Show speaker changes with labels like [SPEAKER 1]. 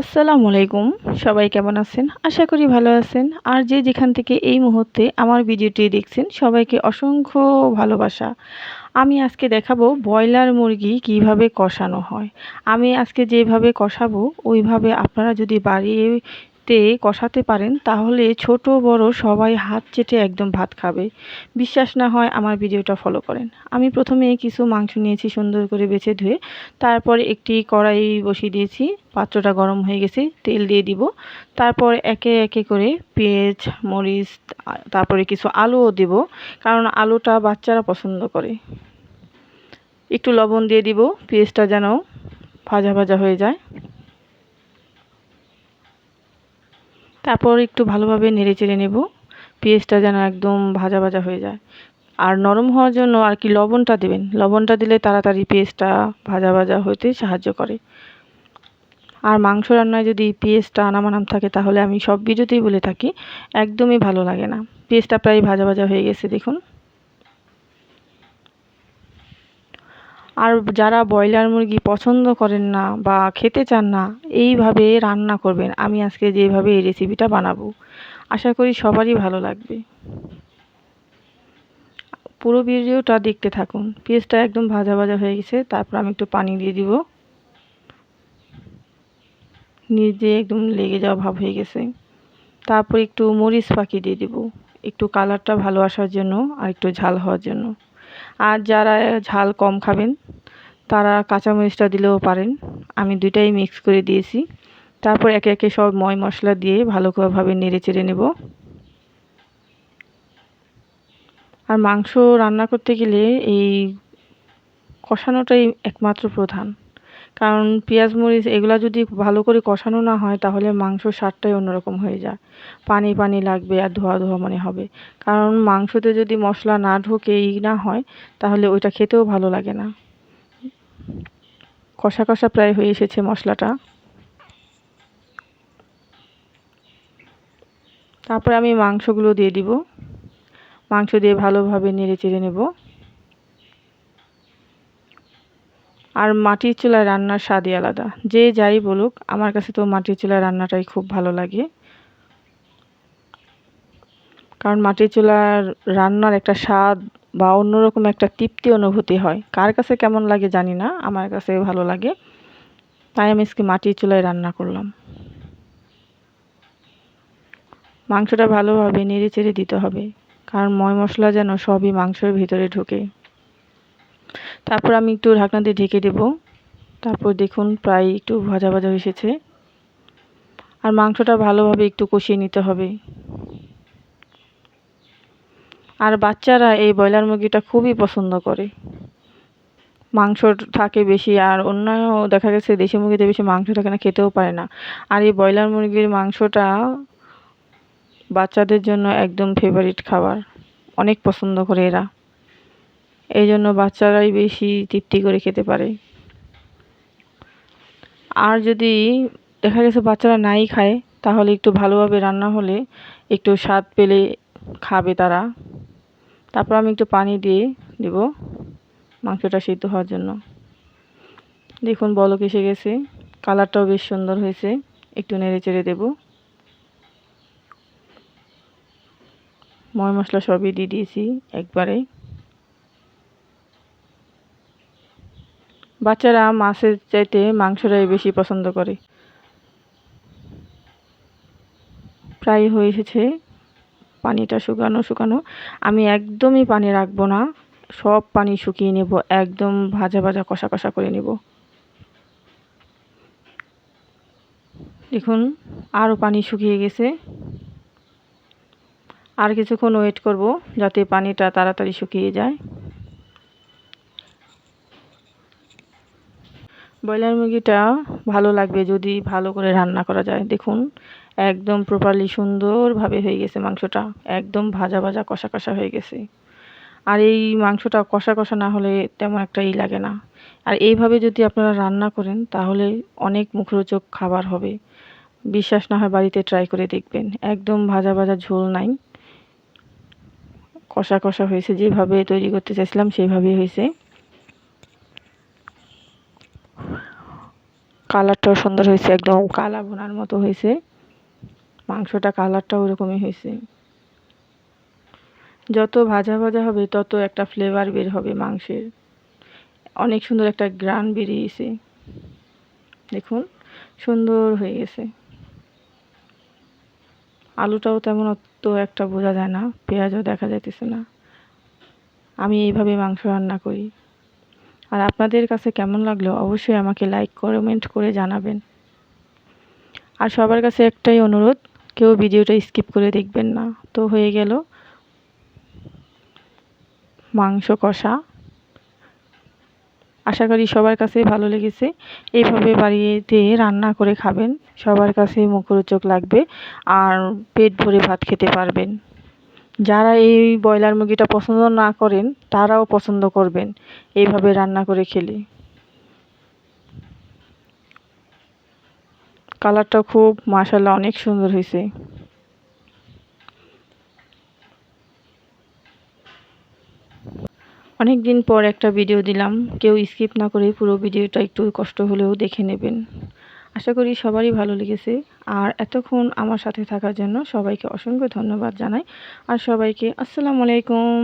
[SPEAKER 1] আসসালামু আলাইকুম। সবাই কেমন আছেন? আশা করি ভালো আছেন। আর যে যেখান থেকে এই মুহূর্তে আমার ভিডিওটি দেখছেন, সবাইকে অসংখ্য ভালোবাসা। আমি আজকে দেখাবো ব্রয়লার মুরগি কীভাবে কষানো হয়। আমি আজকে যেভাবে কষাবো, ওইভাবে আপনারা যদি বাড়িয়ে তে কষাতে পারেন, তাহলে ছোট, বড় সবাই হাত চেটে একদম ভাত খাবে। বিশ্বাস না হয় আমার ভিডিওটা ফলো করেন। আমি প্রথমে কিছু মাংস নিয়েছি সুন্দর করে বেছে ধুয়ে, তারপর একটি কড়াই বসিয়ে দিয়েছি, পাত্রটা গরম হয়ে গেছে, তেল দিয়ে দিব। তারপর একে একে করে পেঁয়াজ, মরিচ, তারপরে কিছু আলুও দেব, কারণ আলুটা বাচ্চারা পছন্দ করে। একটু লবণ দিয়ে দিব, পেঁয়াজটা যেন ভাজা ভাজা হয়ে যায়। তারপর একটু ভালোভাবে নেড়ে চেড়ে নেব। পেঁয়াজটা যেন একদম ভাজা ভাজা হয়ে যায়। আর নরম হওয়ার জন্য আর কি লবণটা দেবেন। লবণটা দিলে তাড়াতাড়ি পেঁয়াজটা ভাজা ভাজা হতে সাহায্য করে। আর মাংস রান্নায় যদি পেঁয়াজটা আনামানাম থাকে তাহলে আমি সব ভিডিওতেই বলে থাকি, একদমই ভালো লাগে না। পেঁয়াজটা প্রায় ভাজা ভাজা হয়ে গেছে, দেখুন। আর যারা ব্রয়লার মুরগি পছন্দ করেন না বা খেতে চান না, এইভাবে রান্না করবেন। আমি আজকে যেভাবে এই রেসিপিটা বানাবো, আশা করি সবারই ভালো লাগবে। পুরো ভিডিওটা দেখতে থাকুন। পেঁয়াজটা একদম ভাজা ভাজা হয়ে গেছে, তারপর আমি একটু পানি দিয়ে দিব। নিজে একদম লেগে যাওয়া ভাব হয়ে গেছে। তারপর একটু মরিচ পাখি দিয়ে দিব। একটু কালারটা ভালো আসার জন্য আর একটু ঝাল হওয়ার জন্য। আর যারা ঝাল কম খাবেন, তারা কাঁচামরিচটা দিলেও পারেন। আমি দুইটাই মিক্স করে দিয়েছি। তারপর একে একে সব ময় মশলা দিয়ে ভালো ভালোভাবে নেড়ে চেড়ে নেব। আর মাংস রান্না করতে গেলে এই কষানোটাই একমাত্র প্রধান। কারণ পেঁয়াজ, মরিচ এগুলো যদি ভালো করে কষানো না হয়, তাহলে মাংস স্বাদটাই অন্যরকম হয়ে যায়। পানি পানি লাগবে আর ধোয়া ধোয়া মনে হবে। কারণ মাংসতে যদি মশলা না ঢোকে ই না হয়, তাহলে ওইটা খেতেও ভালো লাগে না। কষা কষা প্রায় হয়ে এসেছে মশলাটা। তারপরে আমি মাংসগুলো দিয়ে দিব। মাংস দিয়ে ভালোভাবে নেড়ে চেড়ে নেব। আর মাটির চুলায় রান্নার স্বাদই আলাদা। যে যাই বলুক, আমার কাছে তো মাটির চুলায় রান্নাটাই খুব ভালো লাগে। কারণ মাটির চুলার রান্নার একটা স্বাদ বা অন্যরকম একটা তৃপ্তি অনুভূতি হয়। কার কাছে কেমন লাগে জানি না, আমার কাছে ভালো লাগে। তাই আমি আজকে মাটির চুলায় রান্না করলাম। মাংসটা ভালোভাবে নেড়ে চেড়ে দিতে হবে, কারণ ময় মশলা যেন সবই মাংসের ভিতরে ঢোকে। তারপর আমি একটু ঢাকনা দিয়ে ঢেকে দেব। তারপর দেখুন প্রায় একটু ভাজা ভাজা এসেছে। আর মাংসটা ভালোভাবে একটু কষিয়ে নিতে হবে। আর বাচ্চারা এই ব্রয়লার মুরগিটা খুবই পছন্দ করে। মাংস থাকে বেশি, আর অন্য দেখা গেছে দেশি মুরগিতে বেশি মাংস থাকে না, খেতেও পারে না। আর এই ব্রয়লার মুরগির মাংসটা বাচ্চাদের জন্য একদম ফেভারিট খাবার। অনেক পছন্দ করে এরা। এই জন্য বাচ্চারাই বেশি তৃপ্তি করে খেতে পারে। আর যদি দেখা গেছে বাচ্চারা নাই খায়, তাহলে একটু ভালোভাবে রান্না হলে একটু স্বাদ পেলে খাবে তারা। তারপর আমি একটু পানি দিয়ে দেব মাংসটা সিদ্ধ হওয়ার জন্য। দেখুন বলক এসে গেছে, কালারটাও বেশ সুন্দর হয়েছে, একটু নেড়ে চেড়ে দেবো। ময় মশলা সবই দিয়ে দিয়েছি একবারে। বাচ্চারা মাছের চাইতে মাংসটাই বেশি পছন্দ করে। প্রায় হয়ে এসেছে। পানিটা শুকানো শুকানো। আমি একদমই পানি রাখব না। সব পানি শুকিয়ে নেব, একদম ভাজা ভাজা, কষা কষা করে নেব। দেখুন আরও পানি শুকিয়ে গেছে। আর কিছুক্ষণ ওয়েট করব যাতে পানিটা তাড়াতাড়ি শুকিয়ে যায়। ব্রয়লার মুরগিটা ভালো লাগবে যদি ভালো করে রান্না করা যায়। দেখুন, একদম প্রপারলি সুন্দরভাবে হয়ে গেছে মাংসটা। একদম ভাজা ভাজা কষা কষা হয়ে গেছে। আর এই মাংসটা কষা কষা না হলে তেমন একটা ই লাগে না। আর এইভাবে যদি আপনারা রান্না করেন, তাহলে অনেক মুখরোচক খাবার হবে। বিশ্বাস না হয় বাড়িতে ট্রাই করে দেখবেন। একদম ভাজা ভাজা ঝোল নাই। কষা কষা হয়েছে। যেভাবে তৈরি করতে চাইছিলাম, সেইভাবেই হয়েছে। কালারটাও সুন্দর হয়েছে, একদম কালা বোনার মতো হয়েছে। মাংসটা কালারটা ওরকমই হয়েছে। যত ভাজা ভাজা হবে, তত একটা ফ্লেভার বের হবে মাংসের। অনেক সুন্দর একটা গ্রান বেরিয়েছে। দেখুন, সুন্দর হয়ে গেছে। আলুটাও তেমন অত একটা বোঝা যায় না, পেঁয়াজও দেখা যাইতেছে না। আমি এইভাবে মাংস রান্না করি। আর আপনাদের কাছে কেমন লাগল অবশ্যই আমাকে লাইক কমেন্ট করে জানাবেন। আর সবার কাছে একটাই অনুরোধ, কেউ ভিডিওটা স্কিপ করে দেখবেন না। তো হয়ে গেল মাংস কষা। আশা করি সবার কাছেই ভালো লেগেছে। এইভাবে বাড়িতে রান্না করে খাবেন, সবার কাছেই মুখরোচক লাগবে, আর পেট ভরে ভাত খেতে পারবেন। যারা এই ব্রয়লার মুরগিটা পছন্দ না করেন, তারাও পছন্দ করবেন। এইভাবে রান্না করে খেলে। কালারটা খুব মাসাল্লাহ অনেক সুন্দর হয়েছে। অনেক দিন পর একটা ভিডিও দিলাম। কেউ স্কিপ না করে পুরো ভিডিওটা একটু কষ্ট হলেও দেখে নেবেন। আশা করি সবারই ভালো লেগেছে। আর এতক্ষণ আমার সাথে থাকার জন্য সবাইকে অসংখ্য ধন্যবাদ জানাই। আর সবাইকে আসসালামু আলাইকুম।